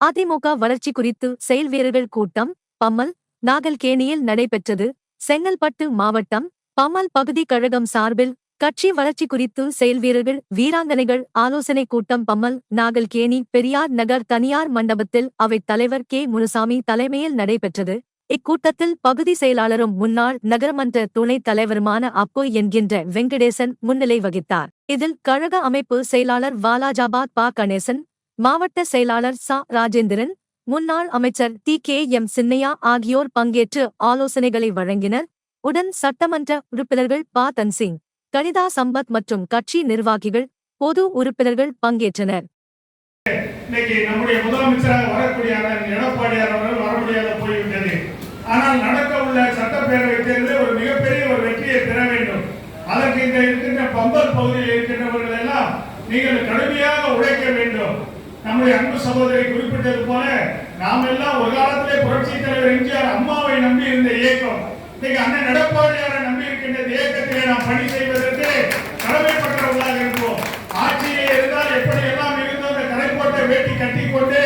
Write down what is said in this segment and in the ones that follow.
அதிமுக வளர்ச்சி குறித்து செயல் வீரர்கள் கூட்டம் பம்மல் நாகல்கேணியில் நடைபெற்றது. செங்கல்பட்டு மாவட்டம் பம்மல் பகுதி கழகம் சார்பில் கட்சி வளர்ச்சி குறித்து செயல் வீரர்கள் வீராங்கனைகள் ஆலோசனை கூட்டம் பம்மல் நாகல்கேணி பெரியார் நகர் தனியார் மண்டபத்தில் அவைத் தலைவர் கே. முனுசாமி தலைமையில் நடைபெற்றது. இக்கூட்டத்தில் பகுதி செயலாளரும் முன்னாள் நகரமன்ற துணைத் தலைவருமான அப்போ என்கின்ற வெங்கடேசன் முன்னிலை வகித்தார். இதில் கழக அமைப்பு செயலாளர் வாலாஜாபாத் பா. கணேசன் மாவட்ட செயலாளர் சா. ராஜேந்திரன் முன்னாள் அமைச்சர் டி. கே. எம். சின்னையா ஆகியோர் பங்கேற்று ஆலோசனைகளை வழங்கினர். உடன் சட்டமன்ற உறுப்பினர்கள் ப. தன்சிங் கனிதா சம்பத் மற்றும் கட்சி நிர்வாகிகள் பொது உறுப்பினர்கள் பங்கேற்றனர். இன்னைக்கு நம்முடைய முதலமைச்சராக வரக்கூடிய எடப்பாடியார் அவர்கள் வர முடியாத போய்விட்டது. ஆனால் நடக்க உள்ள சட்டப்பேரவை தேர்தலில் ஒரு மிகப்பெரிய ஒரு வெற்றியை பெற வேண்டும். அதற்கு இந்த இருக்கின்ற பம்பர் பகுதியில் இருக்கின்றவர்கள் எல்லாம் நீங்கள் கடுமையாக உழைக்க வேண்டும். நம்முடைய அன்பு சகோதரி குறிப்பிட்டது போல நாம் எல்லாம் ஒரு காலத்திலே புரட்சி தலைவர் எம்ஜிஆர் அம்மாவை நம்பி இருந்த இயக்கம். இன்னைக்கு அண்ணன் எடப்பாடியாரை நம்பி இருக்கின்ற இயக்கத்திலே நாம் பணி செய்வதற்கு கடமைப்பட்டவர்களாக இருப்போம். ஆட்சியிலே இருந்தால் எப்படி எல்லாம் இருந்து அந்த கடை போட்ட வேட்டி கட்டி கொண்டு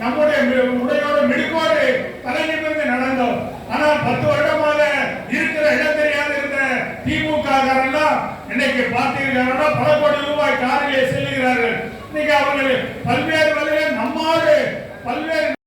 நம்முடைய மி- உடையோடு மிடுக்கோடு தலை நிமிர்ந்து நடந்தோம். ஆனால் பத்து வருடமாக இருக்கிற இடம் தெரியாத இருந்த திமுக காரெல்லாம் இன்னைக்கு பார்த்தீங்கன்னா பல கோடி ரூபாய் காரிலே செல்லுகிறார்கள் இன்னைக்கு அவர்கள் பல்வேறு வகையில் நம்மாடு பல்வேறு